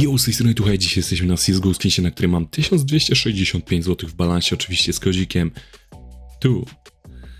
Yo, z tej strony Tuchaj, dzisiaj jesteśmy na CSGO Skinsie, na którym mam 1265 zł w balansie, oczywiście z kodzikiem tu.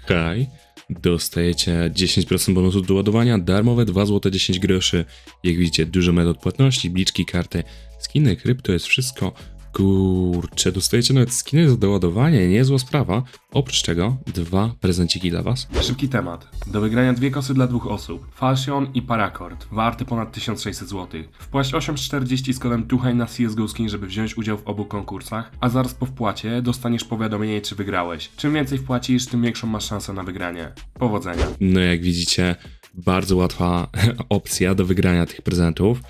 Haj. Dostajecie 10% bonusu do ładowania, darmowe 2 zł 10 groszy. Jak widzicie, dużo metod płatności, bliczki, karty, skiny, krypto jest wszystko. Kurczę, dostajecie nawet skiny za doładowanie, niezła sprawa. Oprócz tego dwa prezenciki dla was. Szybki temat. Do wygrania dwie kosy dla dwóch osób. Falchion i Paracord. Warte ponad 1600 zł. Wpłać 8,40 z kodem TUCHAJ na CSGO Skin, żeby wziąć udział w obu konkursach, a zaraz po wpłacie dostaniesz powiadomienie, czy wygrałeś. Czym więcej wpłacisz, tym większą masz szansę na wygranie. Powodzenia. No jak widzicie, bardzo łatwa opcja do wygrania tych prezentów.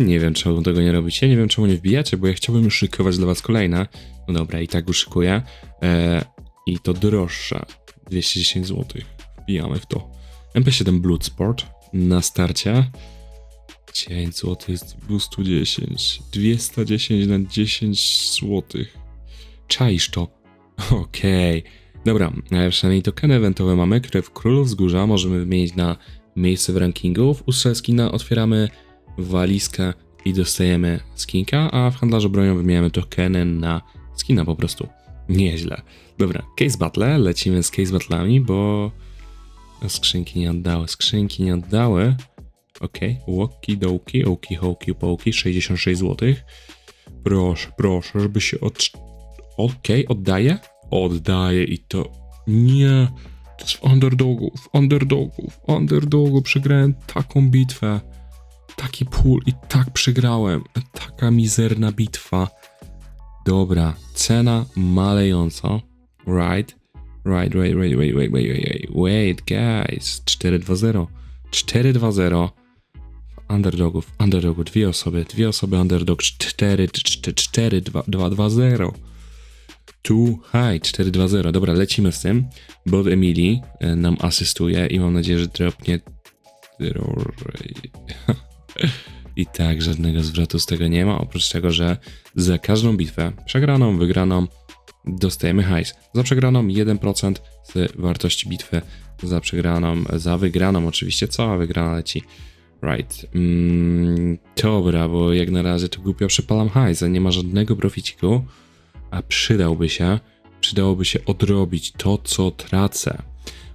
Nie wiem, czemu tego nie robicie, nie wiem, czemu nie wbijacie, bo ja chciałbym już szykować dla was kolejne. No dobra, i tak już szykuję. E, I to droższe. 210 zł. Wbijamy w to. MP7 Bloodsport na starcie. 9 zł jest 210. 210 na 10 zł. Czaisz to. Okej. Dobra, e, przynajmniej tokeny eventowe mamy, które w Królu Wzgórza możemy wymienić na miejsce w rankingu. W ósmej skina otwieramy walizkę i dostajemy skinka, a w handlarzu bronią wymieniamy tokeny na skina po prostu. Nieźle. Dobra, case battle, lecimy z case battlami, bo skrzynki nie oddały, skrzynki nie oddały. Okay. łoki dołki, oki hoki połki, 66 zł. Proszę, proszę, żeby się od... Okay, oddaje? Oddaje i to... Nie... To jest w underdogu, w underdogu, w underdogu przegrałem taką bitwę. Taki pól i tak przegrałem. Taka mizerna bitwa. Dobra, cena malejąca. Right, right, right, right, wait, wait, wait, wait, wait, guys. 4-2-0. 4-2-0. Underdogów, underdogu, dwie osoby, dwie osoby underdog, 4, 4, 2, 2, 2, 0. Tu high 4-2-0. Dobra, lecimy z tym. Bob Emily e, nam asystuje i mam nadzieję, że dropnie. I tak, żadnego zwrotu z tego nie ma, oprócz tego, że za każdą bitwę, przegraną, wygraną, dostajemy hajs. Za przegraną 1% z wartości bitwy, za przegraną, za wygraną oczywiście, cała wygrana leci. Right. Mm, dobra, bo jak na razie to głupio przepalam hajs, a nie ma żadnego proficiku, a przydałby się, przydałoby się odrobić to, co tracę.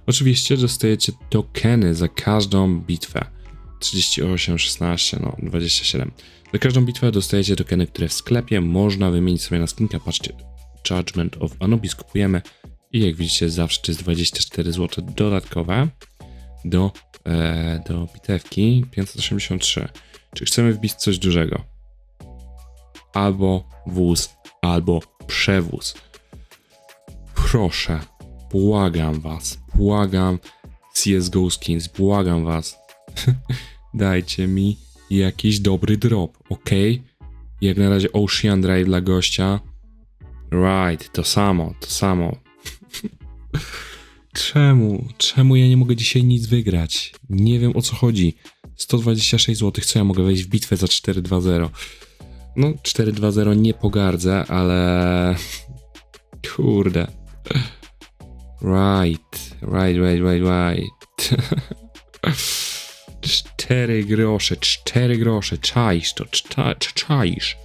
Oczywiście dostajecie tokeny za każdą bitwę. 38, 16, no 27. Za każdą bitwę dostajecie tokeny, które w sklepie można wymienić sobie na skinka. Patrzcie, Judgment of Anubis kupujemy i jak widzicie zawsze jest 24 zł dodatkowe do, e, do bitewki 583. Czy chcemy wbić coś dużego? Albo wóz, albo przewóz. Proszę, błagam was, błagam CSGO Skins, błagam was. Dajcie mi jakiś dobry drop, ok? Jak na razie Ocean Drive dla gościa. Right, to samo, to samo. Czemu? Czemu ja nie mogę dzisiaj nic wygrać? Nie wiem o co chodzi. 126 zł, co ja mogę wejść w bitwę za 4-2-0? No, 4-2-0 nie pogardzę, ale. Kurde. Right, right, right, right, right. Cztery grosze, cztery grosze, czaisz to, cza, czaisz.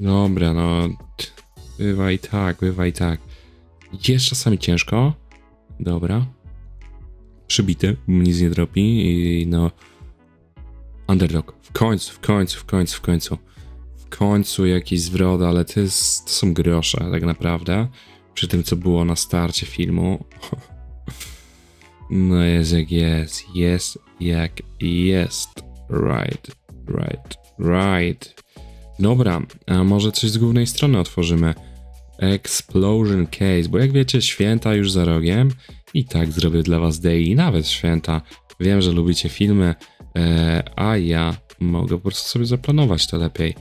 Dobra, no. Bywa i tak, bywa i tak. Jest czasami ciężko. Dobra. Przybity, nic nie dropi i no. Underdog. W końcu, w końcu, w końcu, w końcu. W końcu jakiś zwrot, ale to, jest, to są grosze tak naprawdę. Przy tym, co było na starcie filmu. No jak jest, jest jak jest. Right, right, right. Dobra, a może coś z głównej strony otworzymy. Explosion Case, bo jak wiecie, święta już za rogiem i tak zrobię dla was daily, nawet święta. Wiem, że lubicie filmy, e, a ja mogę po prostu sobie zaplanować to lepiej.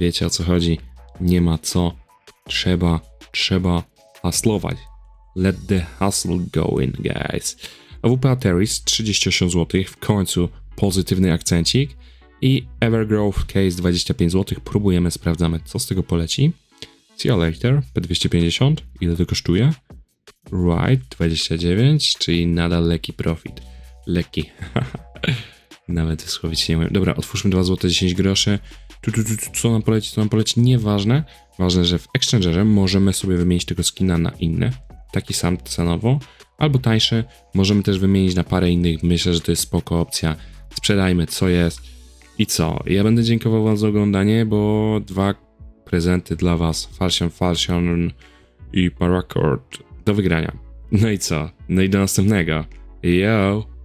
Wiecie o co chodzi? Nie ma co. Trzeba, trzeba haslować. Let the hustle go in, guys. AWP Ateris 38 zł, w końcu pozytywny akcencik. I Evergrowth Case 25 zł. Próbujemy, sprawdzamy, co z tego poleci. See you later, P250. Ile to kosztuje? Right, 29, czyli nadal lekki profit. Lekki. Nawet wysłowić nie umiem. Dobra, otwórzmy 2 zł 10 groszy. Tu, tu, tu, co nam poleci, co nam poleci, nieważne. Ważne, że w Exchangerze możemy sobie wymienić tego skina na inny, taki sam cenowo, albo tańszy. Możemy też wymienić na parę innych. Myślę, że to jest spoko opcja. Sprzedajmy, co jest i co. Ja będę dziękował wam za oglądanie, bo dwa prezenty dla was, Falsion Falsion i Paracord do wygrania. No i co? No i do następnego. Yo!